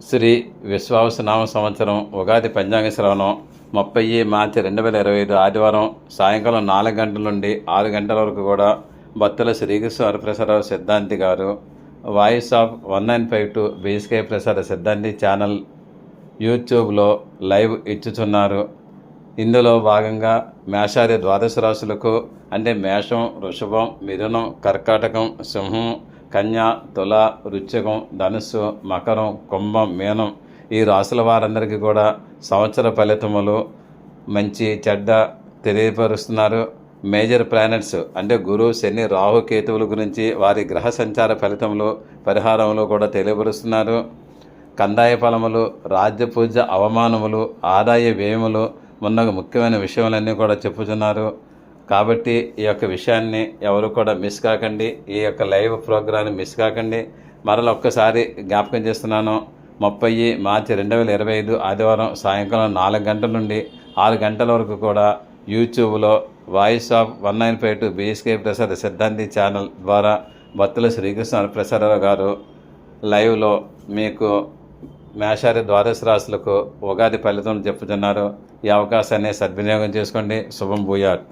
శ్రీ విశ్వావసనామ సంవత్సరం ఉగాది పంచాంగ శ్రవణం ముప్పై మార్చి రెండు వేల ఇరవై ఐదు ఆదివారం సాయంకాలం నాలుగు గంటల నుండి ఆరు గంటల వరకు కూడా భక్తుల శ్రీకృష్ణ వరప్రసాదరావు సిద్ధాంతి గారు voice of one nine five two BSK Prasada Siddhanti channel యూట్యూబ్లో లైవ్ ఇచ్చుచున్నారు. ఇందులో భాగంగా మేషాది ద్వాదశ రాశులకు అంటే మేషం వృషభం మిథునం కర్కాటకం సింహం కన్య తుల రుచికం ధనుస్సు మకరం కుంభం మీనం ఈ రాశుల వారందరికీ కూడా సంవత్సర ఫలితములు మంచి చెడ్డ తెలియపరుస్తున్నారు. మేజర్ ప్లానెట్స్ అంటే గురు శని రాహు కేతువుల గురించి వారి గ్రహ సంచార ఫలితములు పరిహారములు కూడా తెలియపరుస్తున్నారు. కందాయ ఫలములు రాజ్య పూజ అవమానములు ఆదాయ వ్యయములు మొన్న ముఖ్యమైన విషయాలన్నీ కూడా చెప్పుతున్నారు కాబట్టి ఈ యొక్క విషయాన్ని ఎవరు కూడా మిస్ కాకండి. ఈ యొక్క లైవ్ ప్రోగ్రాన్ని మిస్ కాకండి. మరలా ఒక్కసారి జ్ఞాపకం చేస్తున్నాను. ముప్పై మార్చి రెండు వేల ఇరవై ఐదు ఆదివారం సాయంకాలం నాలుగు గంటల నుండి ఆరు గంటల వరకు కూడా యూట్యూబ్లో voice of one nine five two BSK Prasad Siddhanti channel ద్వారా భక్తుల శ్రీకృష్ణ ప్రసాదరావు గారు లైవ్లో మీకు మేషారి ద్వాదశ రాశులకు ఉగాది ఫలితం చెప్పుతున్నారు. ఈ అవకాశాన్ని సద్వినియోగం చేసుకోండి. శుభం భూయాత్.